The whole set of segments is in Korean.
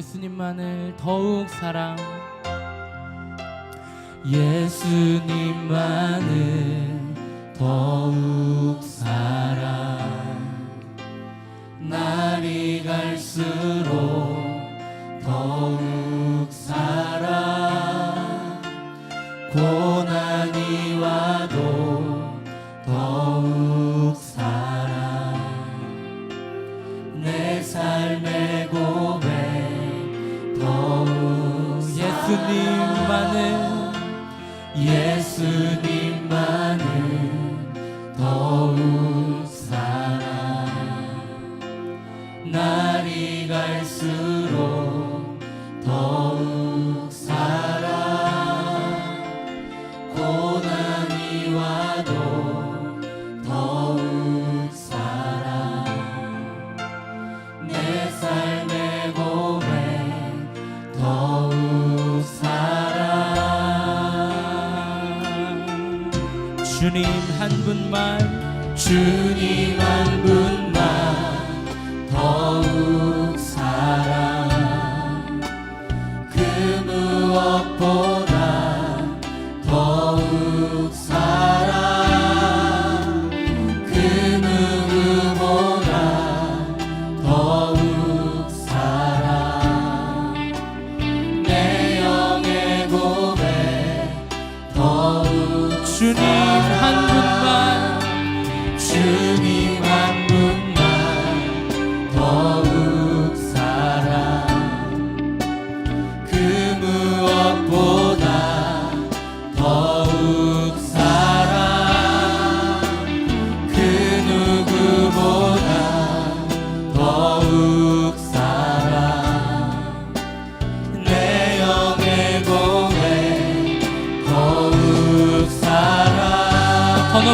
예수님만을 더욱 사랑. 예수님만을 더욱 사랑. 날이 갈수록 한 분만 주님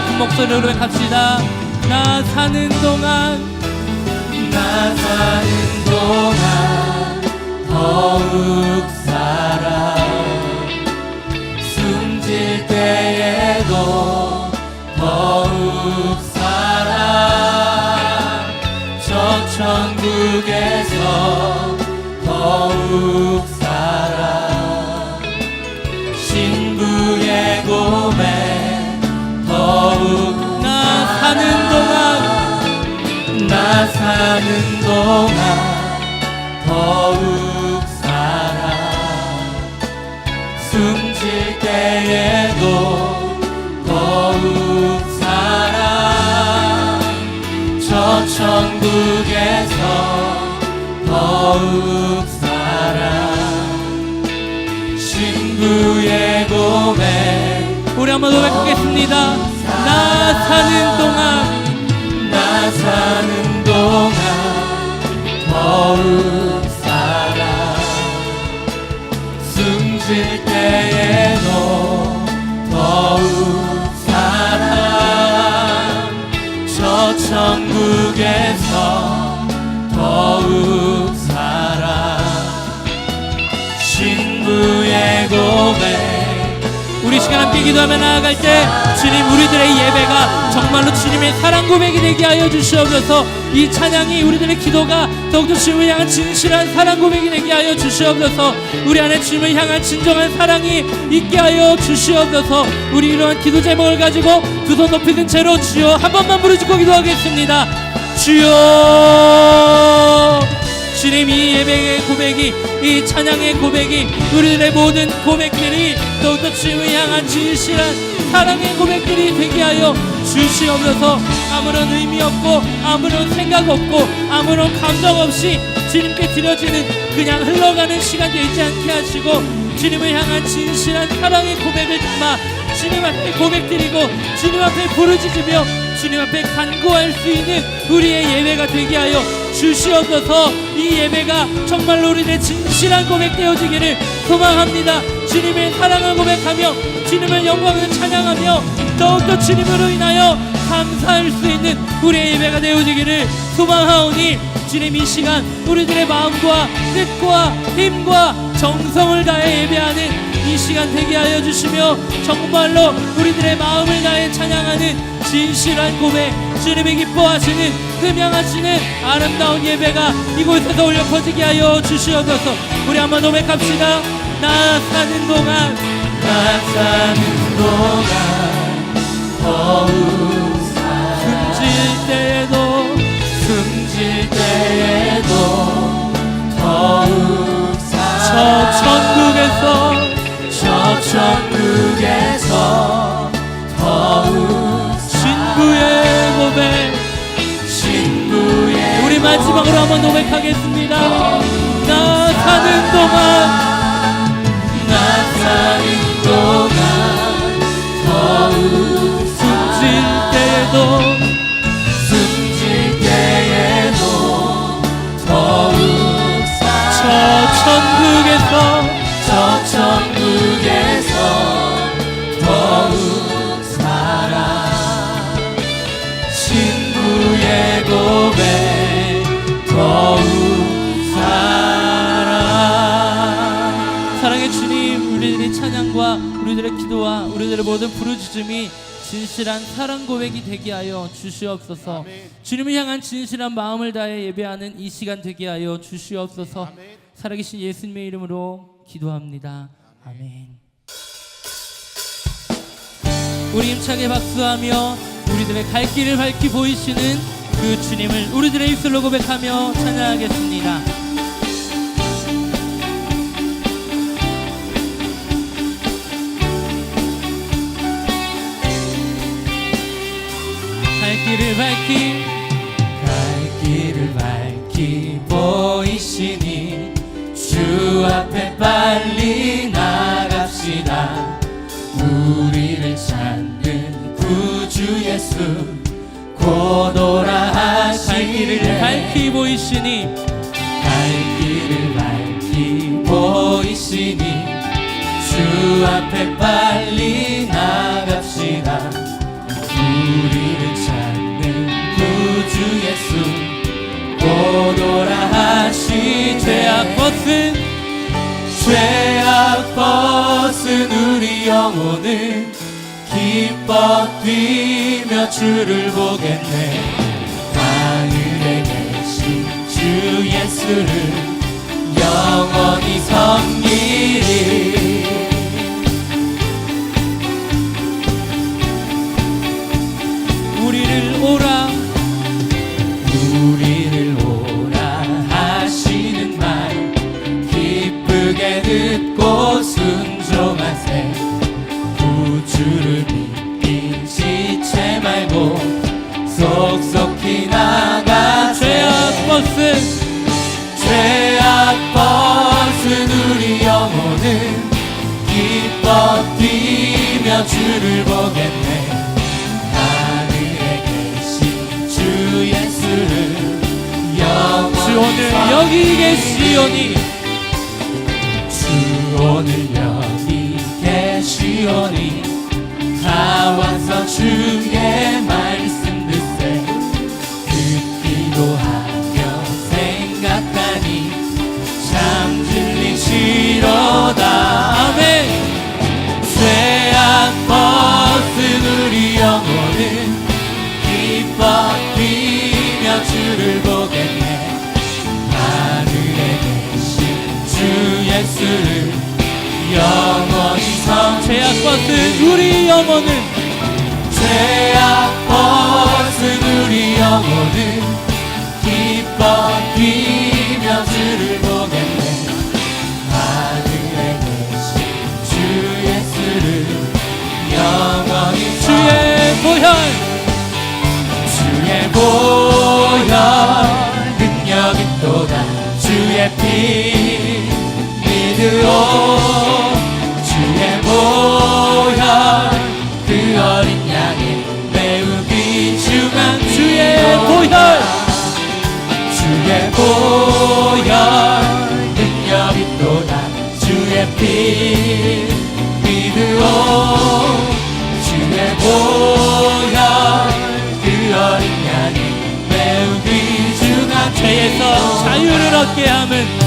높은 목소리로 고백합시다. 나 사는 동안 나 사는 동안 더욱 사랑 숨질 때에도 더욱 사랑 저 천국에서 더욱 사랑 신 사는 동안 더욱 사랑. 숨질 때에도 더욱 사랑. 저 천국에서 더욱 사랑. 신부의 고백. 우리 한번 고백하겠습니다. 나 사는 천국에서 더욱 사랑 신부의 고백. 우리 시간 함께 기도하며 나아갈 때 주님 우리들의 예배가 정말로 주님의 사랑 고백이 되게 하여 주시옵소서. 이 찬양이 우리들의 기도가 더욱더 주님을 향한 진실한 사랑 고백이 되게 하여 주시옵소서. 우리 안에 주님을 향한 진정한 사랑이 있게 하여 주시옵소서. 우리 이러한 기도 제목을 가지고 두 손 높이 든 채로 주여 한 번만 부르짖고 기도하겠습니다 주여. 주님 이 예배의 고백이 이 찬양의 고백이 우리들의 모든 고백들이 더욱더 주님을 향한 진실한 사랑의 고백들이 되게 하여 주시옵소서. 아무런 의미 없고 아무런 생각 없고 아무런 감정 없이 주님께 드려지는 그냥 흘러가는 시간 되지 않게 하시고 주님을 향한 진실한 사랑의 고백을 담아 주님 앞에 고백드리고 주님 앞에 부르짖으며 주님 앞에 간구할 수 있는 우리의 예배가 되게 하여 주시옵소서. 이 예배가 정말로 우리의 진실한 고백 되어지기를 소망합니다. 주님의 사랑을 고백하며 주님의 영광을 찬양하며 더욱더 주님으로 인하여 감사할 수 있는 우리의 예배가 되어지기를 소망하오니 주님 이 시간 우리들의 마음과 뜻과 힘과 정성을 다해 예배하는 이 시간 되게 하여 주시며 정말로 우리들의 마음을 다해 찬양하는 진실한 고백 주님이 기뻐하시는 흠양하시는 아름다운 예배가 이곳에서 울려 퍼지게 하여 주시옵소서. 우리 한번 고백합시다. 나 사는 동안 나 사는 동안 더욱 숨질 때에도 숨질 때에도 더욱 저 천국에서 저 천국에서 더욱 신부의 고백 신부의 우리 마지막으로 한번 고백하겠습니다. 나 사는 동안 나 사는 동안 더욱 숨질 때에도 사랑의 주님 우리들의 찬양과 우리들의 기도와 우리들의 모든 부르짖음이 진실한 사랑 고백이 되게 하여 주시옵소서. 주님을 향한 진실한 마음을 다해 예배하는 이 시간 되게 하여 주시옵소서. 살아계신 예수님의 이름으로 기도합니다. 아멘. 우리 힘차게 박수하며 우리들의 갈 길을 밝히 보이시는 그 주님을 우리들의 입술로 고백하며 찬양하겠습니다 길을 밝히 갈 길을 밝히 보이시니 주 앞에 빨리 나갑시다. 우리를 찾는 구주 예수 곧 오라 갈 길을 하시네 밝히 보이시니 갈 길을 밝히 보이시니 주 앞에 빨리 영혼은 기뻐 뛰며 주를 보겠네. 하늘에 계신 주 예수를 영원히 섬기리. 우리를 오라. 우리를 오라 하시는 말. 기쁘게 듣 주의 말씀 듣세 듣기도 하며 생각하니 참 진리시로다. 아멘. 죄악 벗은 우리 영혼은 기뻐 뛰며 주를 보겠네. 하늘에 계신 주 예수를 영원히 섬 죄악 벗은 우리 영혼은 믿으오 주의 보혈 그 어린 양의 매우 귀중한 주의 피로다. 주의 보혈 능력이 또다 주의 피 믿으오 주의 보혈 그 어린 양의 매우 귀중한 죄에서 자유를 얻게 함은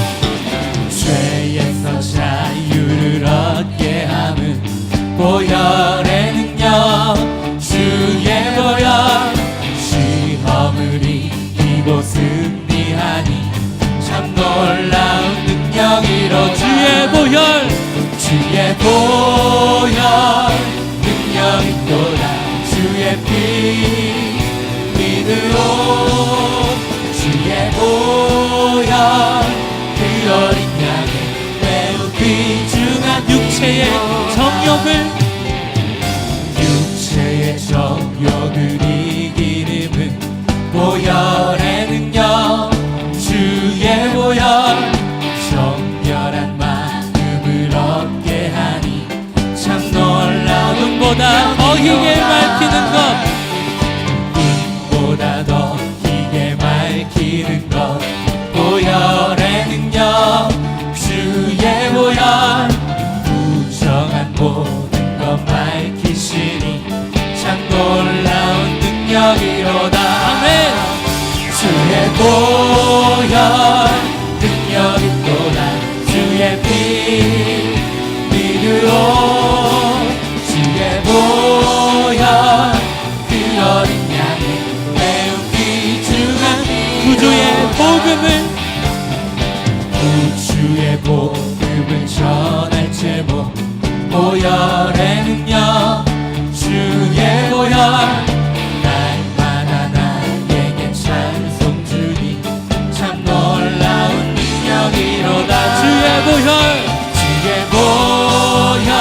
있도다 주의 빛 믿으오. 주의 보혈 그어린 양에 매우 귀중한 육체의 정욕을 놀라운 보 주의 복음을 전할 제목 보혈의 능력. 주의 보혈. 날마다 나에게 찬송 주니 참 놀라운 능력이로다. 주의 보혈. 주의 보혈.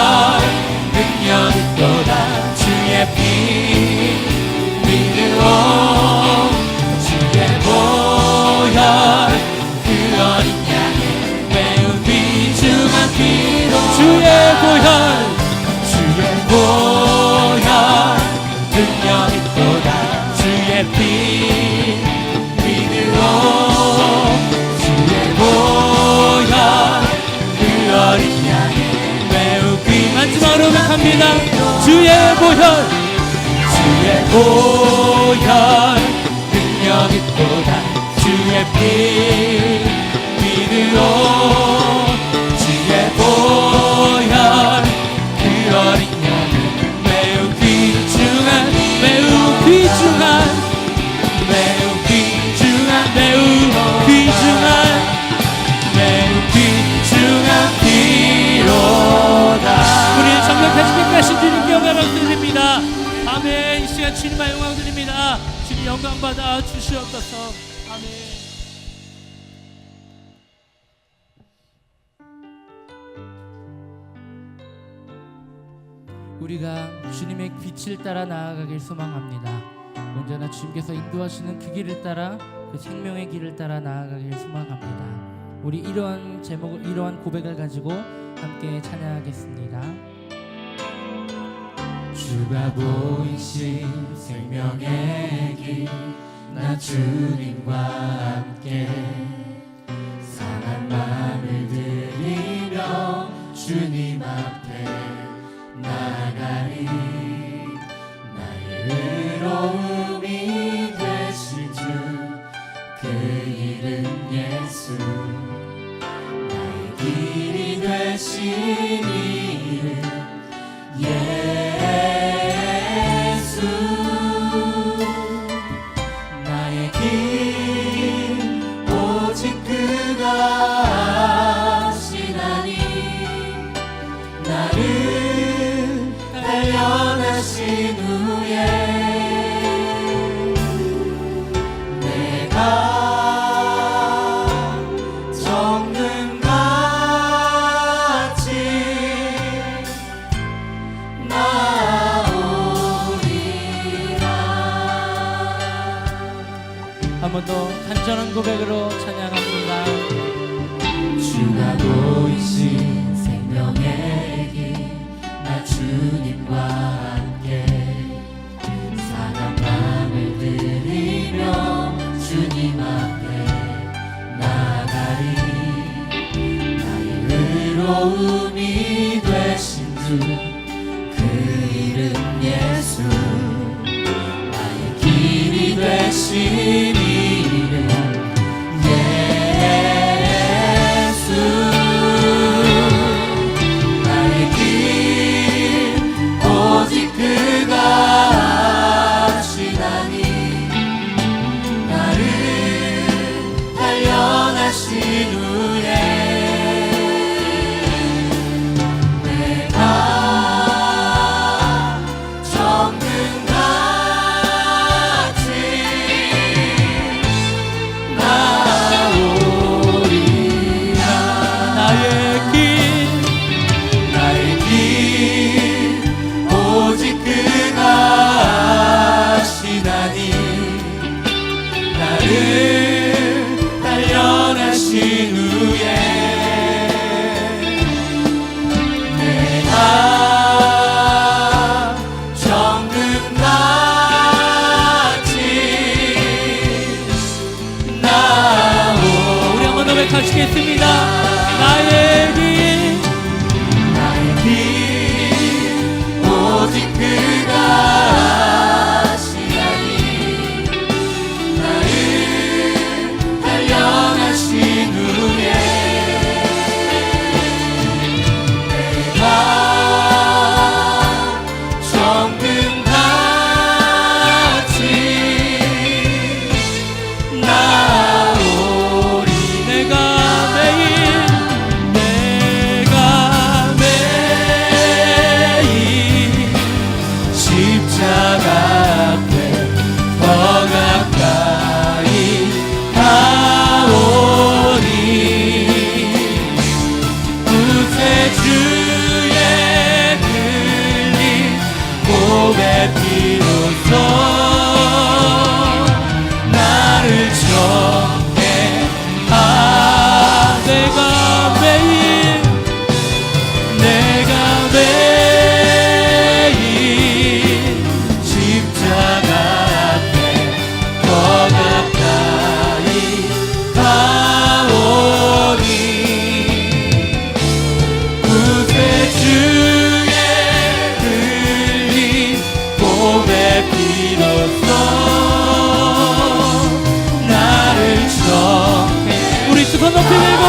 능력이 또다. 주의 피 주의 보혈 주의 보혈 능력이 또다. 주의 피 믿으오 주의 보혈 그 어린 양의 매우 귀 마지막으로 고백합니다. 주의 보혈 주의 보혈 능력이 또다. 주의 피 주님만 영광 드립니다 주님 영광 받아 주시옵소서 아멘 우리가 주님의 빛을 따라 나아가길 소망합니다. 언제나 주님께서 인도하시는 그 길을 따라 그 생명의 길을 따라 나아가길 소망합니다. 우리 이러한 제목을 이러한 고백을 가지고 함께 찬양하겠습니다. 주가 보이신 생명의 길 나 주님과 함께 상한 마음을 들이며 주님 앞에 나가리 한 번 더 간절한 고백으로 찬양합니다. 주가 보이신 생명의 길나 주님과 함께 사랑 마음을 들이며 주님 앞에 나가리 나의 의로움이 되신 주 그 이름 예수 나의 길이 되신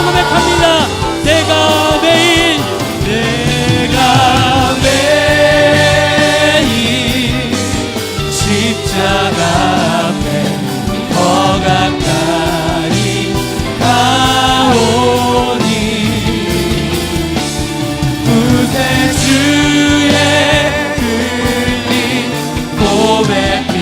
고백합니다 내가 매일 내가 매일 십자가 앞에 더 가까이 가오니 구세주의 흘린 고백 비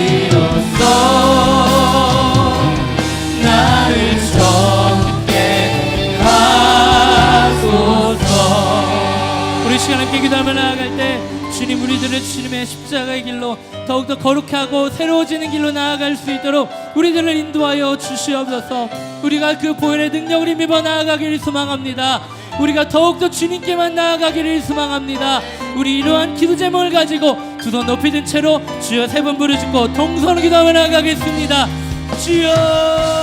함께 기도하며 나아갈 때 주님 우리들을 주님의 십자가의 길로 더욱더 거룩해 하고 새로워지는 길로 나아갈 수 있도록 우리들을 인도하여 주시옵소서. 우리가 그 보혈의 능력을 힘입어 나아가기를 소망합니다. 우리가 더욱더 주님께만 나아가기를 소망합니다. 우리 이러한 기도 제목을 가지고 두 손 높이 든 채로 주여 세 번 부르짖고 동선 기도하며 나아가겠습니다. 주여